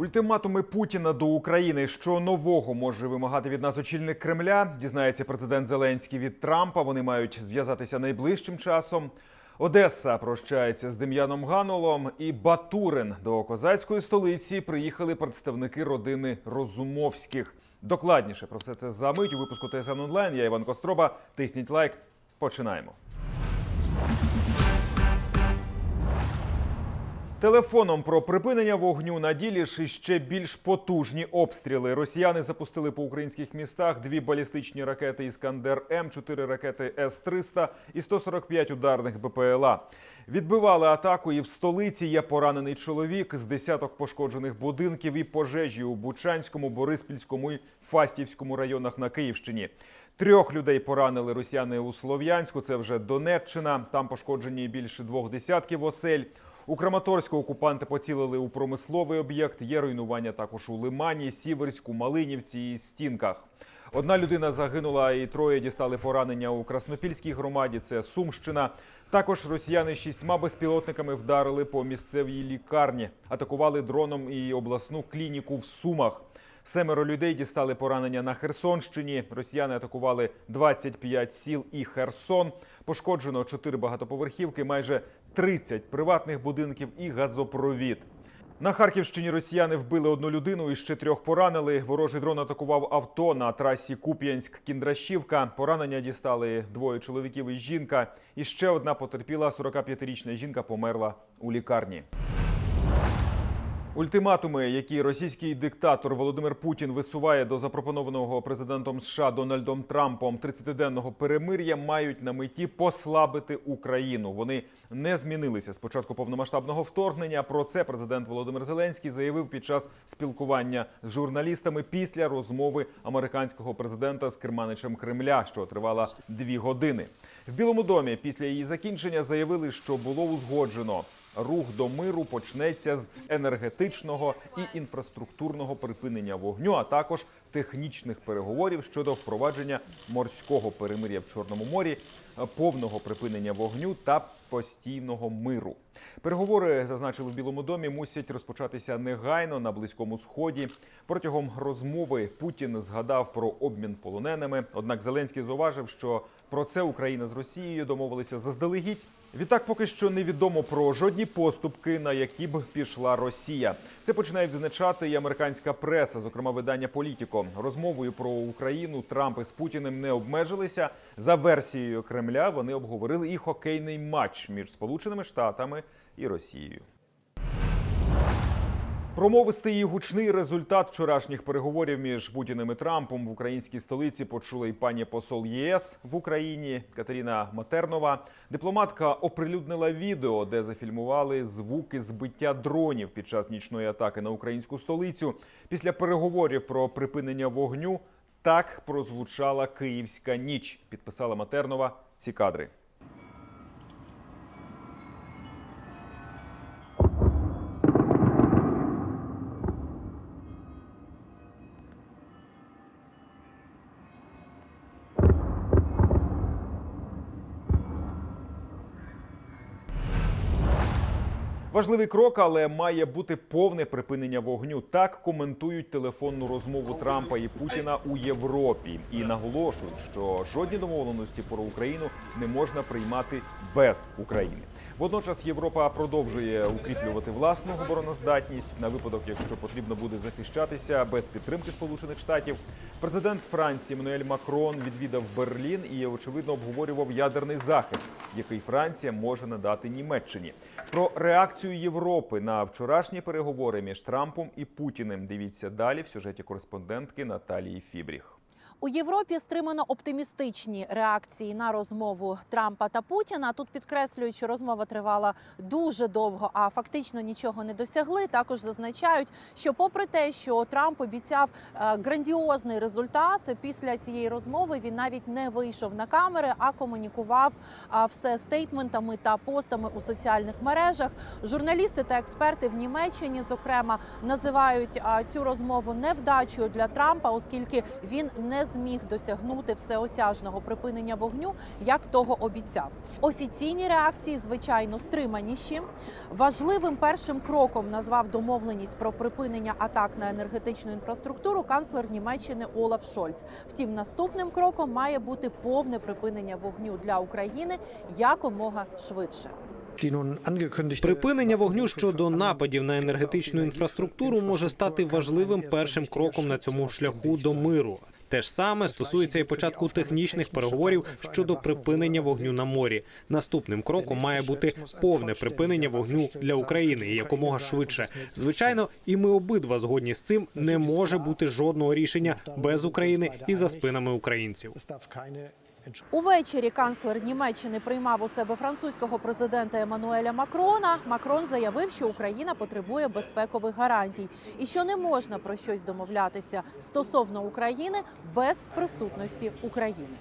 Ультиматуми Путіна до України, що нового може вимагати від нас очільник Кремля, дізнається президент Зеленський від Трампа. Вони мають зв'язатися найближчим часом. Одеса прощається з Дем'яном Ганулом і Батурин до козацької столиці приїхали представники родини Розумовських. Докладніше про все це за мить у випуску ТСН онлайн. Я Іван Костроба. Тисніть лайк. Починаємо. Телефоном про припинення вогню на ділі ж іще більш потужні обстріли. Росіяни запустили по українських містах дві балістичні ракети Іскандер М, чотири ракети С-300 і 145 ударних БПЛА. Відбивали атаку і в столиці є поранений чоловік з десяток пошкоджених будинків і пожежі у Бучанському, Бориспільському і Фастівському районах на Київщині. Трьох людей поранили росіяни у Слов'янську. Це вже Донеччина. Там пошкоджені більше двох десятків осель. У Краматорську окупанти поцілили у промисловий об'єкт. Є руйнування також у Лимані, Сіверську, Малинівці і Стінках. Одна людина загинула, і троє дістали поранення у Краснопільській громаді. Це Сумщина. Також росіяни шістьма безпілотниками вдарили по місцевій лікарні, атакували дроном і обласну клініку в Сумах. Семеро людей дістали поранення на Херсонщині. Росіяни атакували 25 сіл і Херсон. Пошкоджено 4 багатоповерхівки, майже 30 приватних будинків і газопровід. На Харківщині росіяни вбили одну людину і ще трьох поранили. Ворожий дрон атакував авто на трасі Куп'янськ-Кіндрашівка. Поранення дістали двоє чоловіків і жінка. І ще одна потерпіла 45-річна жінка померла у лікарні. Ультиматуми, які російський диктатор Володимир Путін висуває до запропонованого президентом США Дональдом Трампом 30-денного перемир'я, мають на меті послабити Україну. Вони не змінилися з початку повномасштабного вторгнення. Про це президент Володимир Зеленський заявив під час спілкування з журналістами після розмови американського президента з керманичем Кремля, що тривала дві години. В Білому домі після її закінчення заявили, що було узгоджено. Рух до миру почнеться з енергетичного і інфраструктурного припинення вогню, а також технічних переговорів щодо впровадження морського перемир'я в Чорному морі, повного припинення вогню та постійного миру. Переговори зазначили в Білому домі, мусять розпочатися негайно на близькому сході. Протягом розмови Путін згадав про обмін полоненими. Однак Зеленський зауважив, що про це Україна з Росією домовилися заздалегідь. Відтак, поки що невідомо про жодні поступки, на які б пішла Росія. Це починає відзначати і американська преса, зокрема видання Політіко. Розмовою про Україну Трамп із Путіним не обмежилися. За версією Кремля вони обговорили і хокейний матч між Сполученими Штатами і Росією. Промовистий і гучний результат вчорашніх переговорів між Путіним і Трампом в українській столиці почула і пані посол ЄС в Україні Катерина Матернова. Дипломатка оприлюднила відео, де зафільмували звуки збиття дронів під час нічної атаки на українську столицю. Після переговорів про припинення вогню так прозвучала Київська ніч. Підписала Матернова ці кадри. Важливий крок, але має бути повне припинення вогню. Так коментують телефонну розмову Трампа і Путіна у Європі і наголошують, що жодні домовленості про Україну не можна приймати без України. Водночас Європа продовжує укріплювати власну обороноздатність на випадок, якщо потрібно буде захищатися без підтримки Сполучених Штатів. Президент Франції Еммануель Макрон відвідав Берлін і очевидно обговорював ядерний захист, який Франція може надати Німеччині. Про реакцію Європи на вчорашні переговори між Трампом і Путіним. Дивіться далі в сюжеті кореспондентки Наталії Фібріх. У Європі стримано оптимістичні реакції на розмову Трампа та Путіна. Тут підкреслюють, що розмова тривала дуже довго, а фактично нічого не досягли. Також зазначають, що, попри те, що Трамп обіцяв е, грандіозний результат після цієї розмови, він навіть не вийшов на камери, а комунікував все стейтментами та постами у соціальних мережах. Журналісти та експерти в Німеччині, зокрема, називають цю розмову невдачею для Трампа, оскільки він не зміг досягнути всеосяжного припинення вогню, як того обіцяв. Офіційні реакції, звичайно, стриманіші. Важливим першим кроком назвав домовленість про припинення атак на енергетичну інфраструктуру канцлер Німеччини Олаф Шольц. Втім, наступним кроком має бути повне припинення вогню для України якомога швидше. Припинення вогню щодо нападів на енергетичну інфраструктуру може стати важливим першим кроком на цьому шляху до миру. Те ж саме стосується і початку технічних переговорів щодо припинення вогню на морі. Наступним кроком має бути повне припинення вогню для України і якомога швидше. Звичайно, і ми обидва згодні з цим. Не може бути жодного рішення без України і за спинами українців. Увечері канцлер Німеччини приймав у себе французького президента Еммануеля Макрона. Макрон заявив, що Україна потребує безпекових гарантій і що не можна про щось домовлятися стосовно України без присутності України.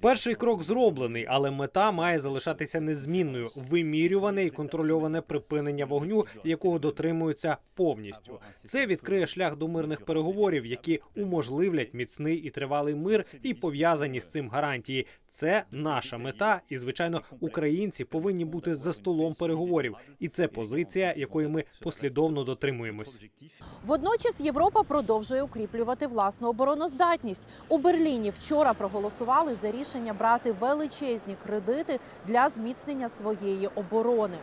Перший крок зроблений, але мета має залишатися незмінною: вимірюване і контрольоване припинення вогню, якого дотримуються повністю. Це відкриє шлях до мирних переговорів, які уможливлять міцний і тривалий мир, і пов'язані з цим гарантії. Це наша мета, і звичайно, українці повинні бути за столом переговорів. І це позиція, якої ми послідовно дотримуємось. Водночас Європа продовжує укріплювати власну обороноздатність. У Берліні вчора проголосували за рішення брати величезні кредити для зміцнення своєї оборони.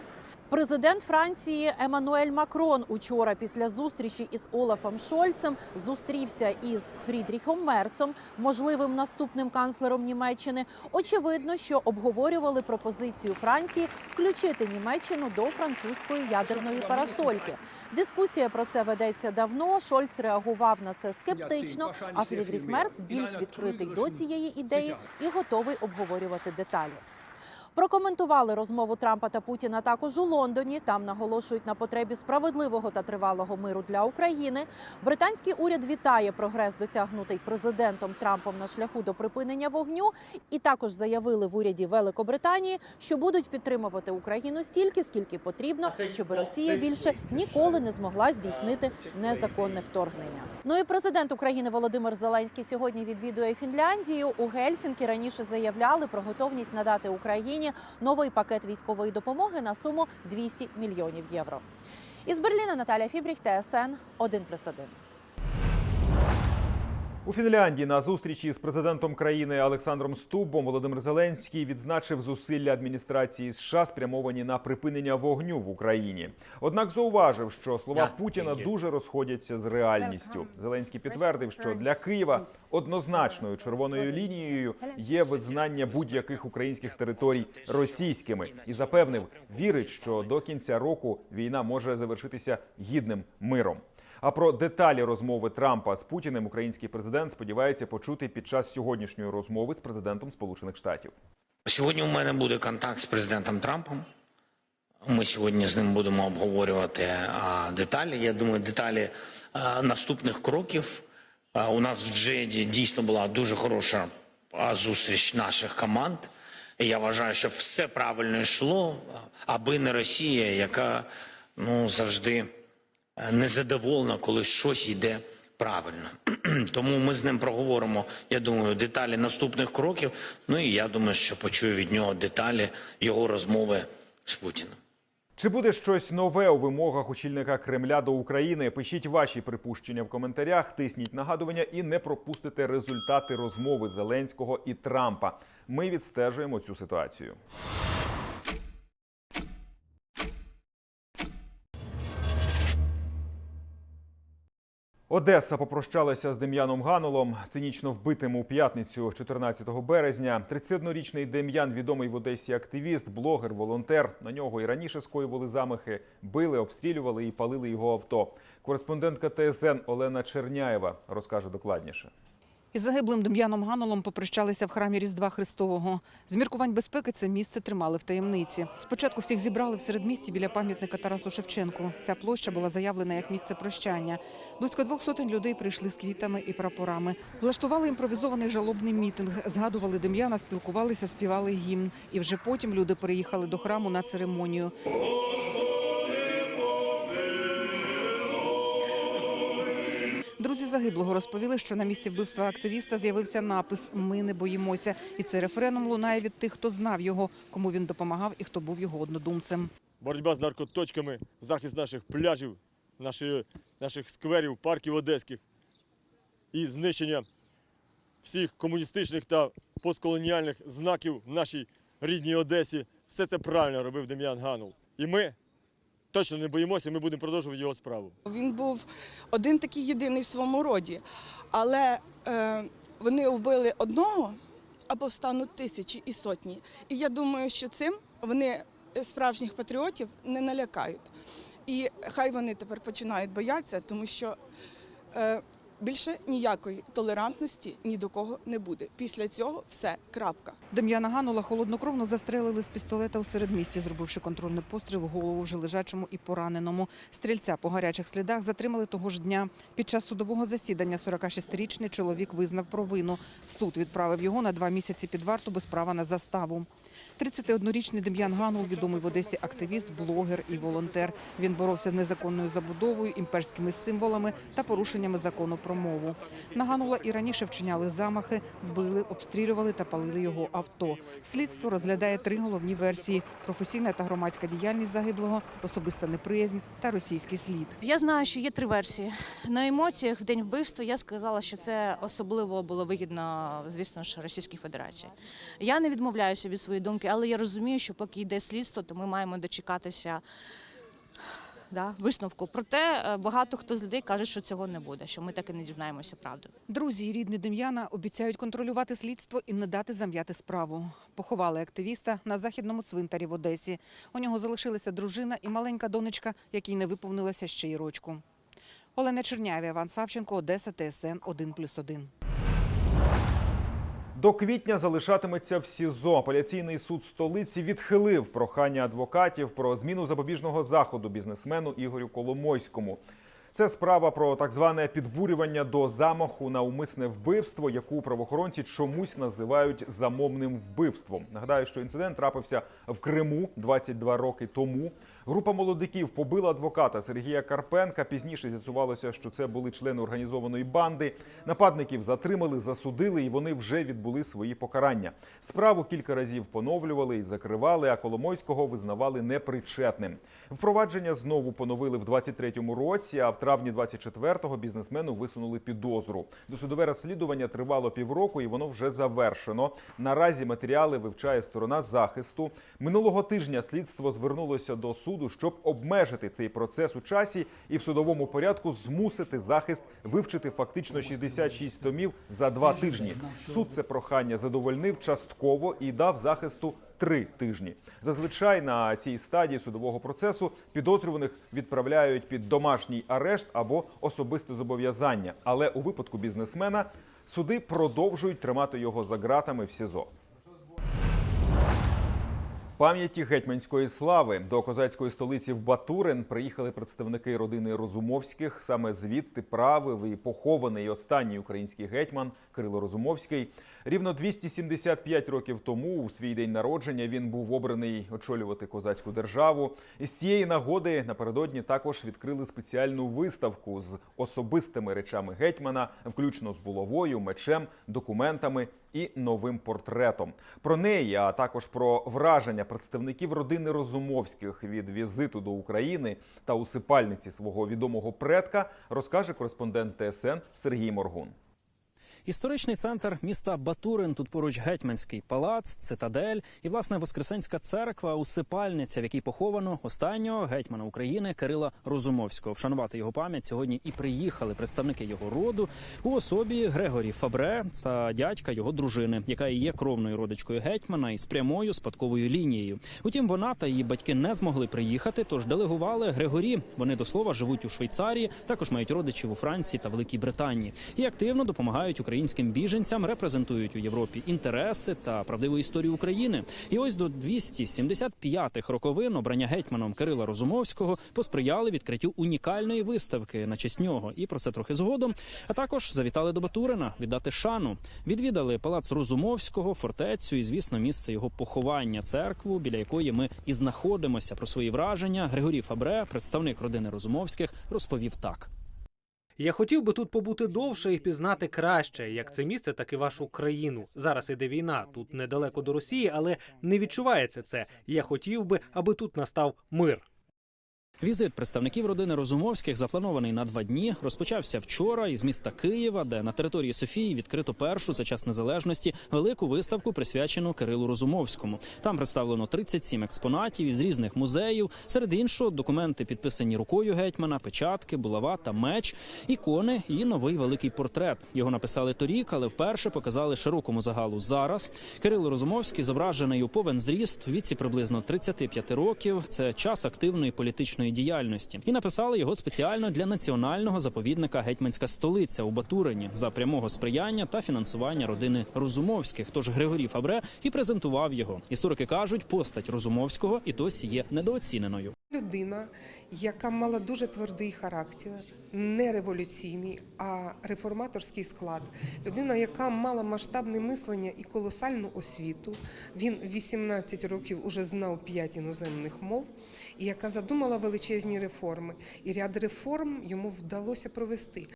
Президент Франції Еммануель Макрон учора після зустрічі із Олафом Шольцем зустрівся із Фрідріхом Мерцом, можливим наступним канцлером Німеччини. Очевидно, що обговорювали пропозицію Франції включити Німеччину до французької ядерної парасольки. Дискусія про це ведеться давно. Шольц реагував на це скептично. А Фрідріх Мерц більш відкритий до цієї ідеї і готовий обговорювати деталі. Прокоментували розмову Трампа та Путіна також у Лондоні. Там наголошують на потребі справедливого та тривалого миру для України. Британський уряд вітає прогрес, досягнутий президентом Трампом на шляху до припинення вогню. І також заявили в уряді Великобританії, що будуть підтримувати Україну стільки, скільки потрібно, щоб Росія більше ніколи не змогла здійснити незаконне вторгнення. Ну і президент України Володимир Зеленський сьогодні відвідує Фінляндію. У Гельсінкі раніше заявляли про готовність надати Україні новий пакет військової допомоги на суму 200 мільйонів євро. Із Берліна Наталя Фібріх, ТСН 1+,1. У Фінляндії на зустрічі з президентом країни Олександром Стубом Володимир Зеленський відзначив зусилля адміністрації США спрямовані на припинення вогню в Україні. Однак зауважив, що слова Путіна дуже розходяться з реальністю. Зеленський підтвердив, що для Києва однозначною червоною лінією є визнання будь-яких українських територій російськими і запевнив, вірить, що до кінця року війна може завершитися гідним миром. А про деталі розмови Трампа з Путіним український президент сподівається почути під час сьогоднішньої розмови з президентом Сполучених Штатів. Сьогодні у мене буде контакт з президентом Трампом. Ми сьогодні з ним будемо обговорювати деталі. Я думаю, деталі наступних кроків. У нас в Джеді дійсно була дуже хороша зустріч наших команд. Я вважаю, що все правильно йшло, аби не Росія, яка ну завжди незадоволена, коли щось йде правильно. Тому ми з ним проговоримо, я думаю, деталі наступних кроків. Ну і я думаю, що почую від нього деталі його розмови з Путіним. Чи буде щось нове у вимогах очільника Кремля до України? Пишіть ваші припущення в коментарях, тисніть нагадування і не пропустите результати розмови Зеленського і Трампа. Ми відстежуємо цю ситуацію. Одеса попрощалася з Дем'яном Ганулом, цинічно вбитим у п'ятницю 14 березня. 31-річний Дем'ян відомий в Одесі активіст, блогер, волонтер. На нього і раніше скоювали замахи, били, обстрілювали і палили його авто. Кореспондентка ТСН Олена Черняєва розкаже докладніше. Із загиблим Дем'яном Ганулом попрощалися в храмі Різдва Христового. З міркувань безпеки це місце тримали в таємниці. Спочатку всіх зібрали в середмісті біля пам'ятника Тарасу Шевченку. Ця площа була заявлена як місце прощання. Близько двох сотень людей прийшли з квітами і прапорами. Влаштували імпровізований жалобний мітинг, згадували Дем'яна, спілкувалися, співали гімн. І вже потім люди переїхали до храму на церемонію. Друзі загиблого розповіли, що на місці вбивства активіста з'явився напис Ми не боїмося. І це референдум лунає від тих, хто знав його, кому він допомагав і хто був його однодумцем. боротьба з наркоточками, захист наших пляжів, нашої, наших скверів, парків одеських і знищення всіх комуністичних та постколоніальних знаків в нашій рідній Одесі. Все це правильно робив Дем'ян Ганул. І ми точно не боїмося, ми будемо продовжувати його справу. Він був один такий єдиний в своєму роді, але е, вони вбили одного, а повстануть тисячі і сотні. І я думаю, що цим вони справжніх патріотів не налякають. І хай вони тепер починають боятися, тому що е, більше ніякої толерантності ні до кого не буде. Після цього все крапка. Дем'яна Ганула холоднокровно застрелили з пістолета у середмісті, зробивши контрольний постріл в голову вже лежачому і пораненому. Стрільця по гарячих слідах затримали того ж дня. Під час судового засідання 46-річний чоловік визнав провину. Суд відправив його на два місяці під варту без права на заставу. 31-річний Дем'ян Ганул, відомий в Одесі активіст, блогер і волонтер. Він боровся з незаконною забудовою, імперськими символами та порушеннями закону про мову. На Ганула і раніше вчиняли замахи, били, обстрілювали та палили його авто. Слідство розглядає три головні версії: професійна та громадська діяльність загиблого, особиста неприязнь та російський слід. Я знаю, що є три версії. На емоціях в день вбивства я сказала, що це особливо було вигідно, звісно ж, Російській Федерації. Я не відмовляюся від своєї думки, але я розумію, що поки йде слідство, то ми маємо дочекатися да, висновку. Проте е, багато хто з людей каже, що цього не буде, що ми так і не дізнаємося правду. Друзі і рідні Дем'яна обіцяють контролювати слідство і не дати зам'яти справу. Поховали активіста на західному цвинтарі в Одесі. У нього залишилася дружина і маленька донечка, якій не виповнилося ще й рочку. Олена Черняві, Іван Савченко, Одеса, ТСН 1+,1. До квітня залишатиметься в СІЗО. Апеляційний суд столиці відхилив прохання адвокатів про зміну запобіжного заходу бізнесмену Ігорю Коломойському. Це справа про так зване підбурювання до замаху на умисне вбивство, яку правоохоронці чомусь називають замовним вбивством. Нагадаю, що інцидент трапився в Криму 22 роки тому. Група молодиків побила адвоката Сергія Карпенка. Пізніше з'ясувалося, що це були члени організованої банди. Нападників затримали, засудили, і вони вже відбули свої покарання. Справу кілька разів поновлювали і закривали, а Коломойського визнавали непричетним. Впровадження знову поновили в 23-му році. А в травні 24-го бізнесмену висунули підозру. Досудове розслідування тривало півроку, і воно вже завершено. Наразі матеріали вивчає сторона захисту. Минулого тижня слідство звернулося до суду, щоб обмежити цей процес у часі і в судовому порядку змусити захист вивчити фактично 66 томів за два тижні. Суд це прохання задовольнив частково і дав захисту три тижні. Зазвичай на цій стадії судового процесу підозрюваних відправляють під домашній арешт або особисте зобов'язання. Але у випадку бізнесмена суди продовжують тримати його за ґратами в СІЗО. Пам'яті гетьманської слави до козацької столиці в Батурин приїхали представники родини Розумовських. Саме звідти правив похований останній український гетьман Кирило Розумовський. Рівно 275 років тому, у свій день народження, він був обраний очолювати козацьку державу. І з цієї нагоди напередодні також відкрили спеціальну виставку з особистими речами гетьмана, включно з булавою, мечем, документами і новим портретом. Про неї, а також про враження представників родини Розумовських від візиту до України та усипальниці свого відомого предка, розкаже кореспондент ТСН Сергій Моргун. Історичний центр міста Батурин. Тут поруч гетьманський палац, цитадель і власне Воскресенська церква, усипальниця, в якій поховано останнього гетьмана України Кирила Розумовського. Вшанувати його пам'ять сьогодні і приїхали представники його роду у особі Грегорі Фабре та дядька його дружини, яка і є кровною родичкою гетьмана і з прямою спадковою лінією. Утім, вона та її батьки не змогли приїхати, тож делегували Грегорі. Вони до слова живуть у Швейцарії, також мають родичів у Франції та Великій Британії і активно допомагають українським біженцям, репрезентують у Європі інтереси та правдиву історію України. І ось до 275-х роковин обрання гетьманом Кирила Розумовського посприяли відкриттю унікальної виставки на честь нього. І про це трохи згодом. А також завітали до Батурина віддати шану. Відвідали палац Розумовського, фортецю і, звісно, місце його поховання, церкву, біля якої ми і знаходимося. Про свої враження Григорій Фабре, представник родини Розумовських, розповів так. Я хотів би тут побути довше і пізнати краще, як це місце, так і вашу країну. Зараз іде війна, тут недалеко до Росії, але не відчувається це. Я хотів би, аби тут настав мир. Візит представників родини Розумовських, запланований на два дні, розпочався вчора із міста Києва, де на території Софії відкрито першу за час незалежності велику виставку, присвячену Кирилу Розумовському. Там представлено 37 експонатів із різних музеїв. Серед іншого, документи підписані рукою гетьмана, печатки, булава та меч, ікони і новий великий портрет. Його написали торік, але вперше показали широкому загалу зараз. Кирило Розумовський зображений у повен зріст у віці приблизно 35 років. Це час активної політичної діяльності. І написали його спеціально для національного заповідника Гетьманська столиця у Батурині за прямого сприяння та фінансування родини Розумовських. Тож Григорій Фабре і презентував його. Історики кажуть, постать Розумовського і досі є недооціненою. Людина, яка мала дуже твердий характер, не революційний, а реформаторський склад. Людина, яка мала масштабне мислення і колосальну освіту. Він в 18 років уже знав 5 іноземних мов, і яка задумала величезні реформи. І ряд реформ йому вдалося провести.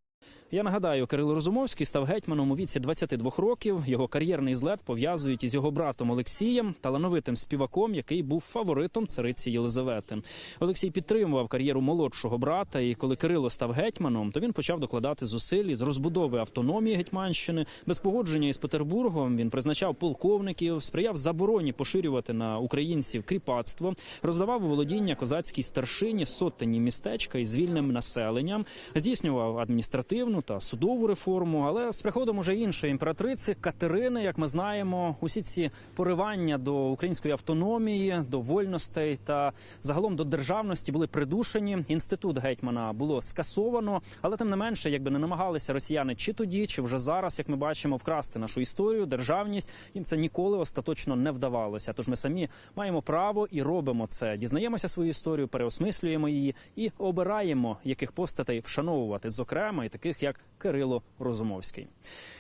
Я нагадаю, Кирило Розумовський став гетьманом у віці 22 років. Його кар'єрний злет пов'язують із його братом Олексієм, талановитим співаком, який був фаворитом цариці Єлизавети. Олексій підтримував кар'єру молодшого брата. І коли Кирило став гетьманом, то він почав докладати зусиль із розбудови автономії Гетьманщини. Без погодження із Петербургом він призначав полковників, сприяв забороні поширювати на українців кріпацтво, роздавав володіння козацькій старшині сотені містечка із вільним населенням, здійснював адміністративну та судову реформу. Але з приходом уже іншої імператриці Катерини, як ми знаємо, усі ці поривання до української автономії, до вольностей та загалом до державності були придушені. Інститут гетьмана було скасовано, але тим не менше, якби не намагалися росіяни чи тоді, чи вже зараз, як ми бачимо, вкрасти нашу історію, державність їм це ніколи остаточно не вдавалося. Тож ми самі маємо право і робимо це. Дізнаємося свою історію, переосмислюємо її і обираємо, яких постатей вшановувати, зокрема і таких як Кирило Розумовський.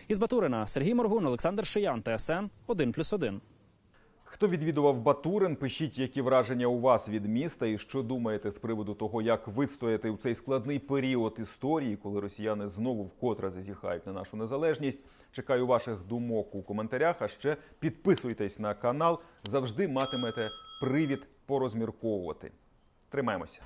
Із Батурина Сергій Моргун, Олександр Шиян, ТСН 1+,1. Хто відвідував Батурин, пишіть, які враження у вас від міста і що думаєте з приводу того, як вистояти у цей складний період історії, коли росіяни знову вкотре зазіхають на нашу незалежність. Чекаю ваших думок у коментарях. А ще підписуйтесь на канал. Завжди матимете привід порозмірковувати. Тримаємося.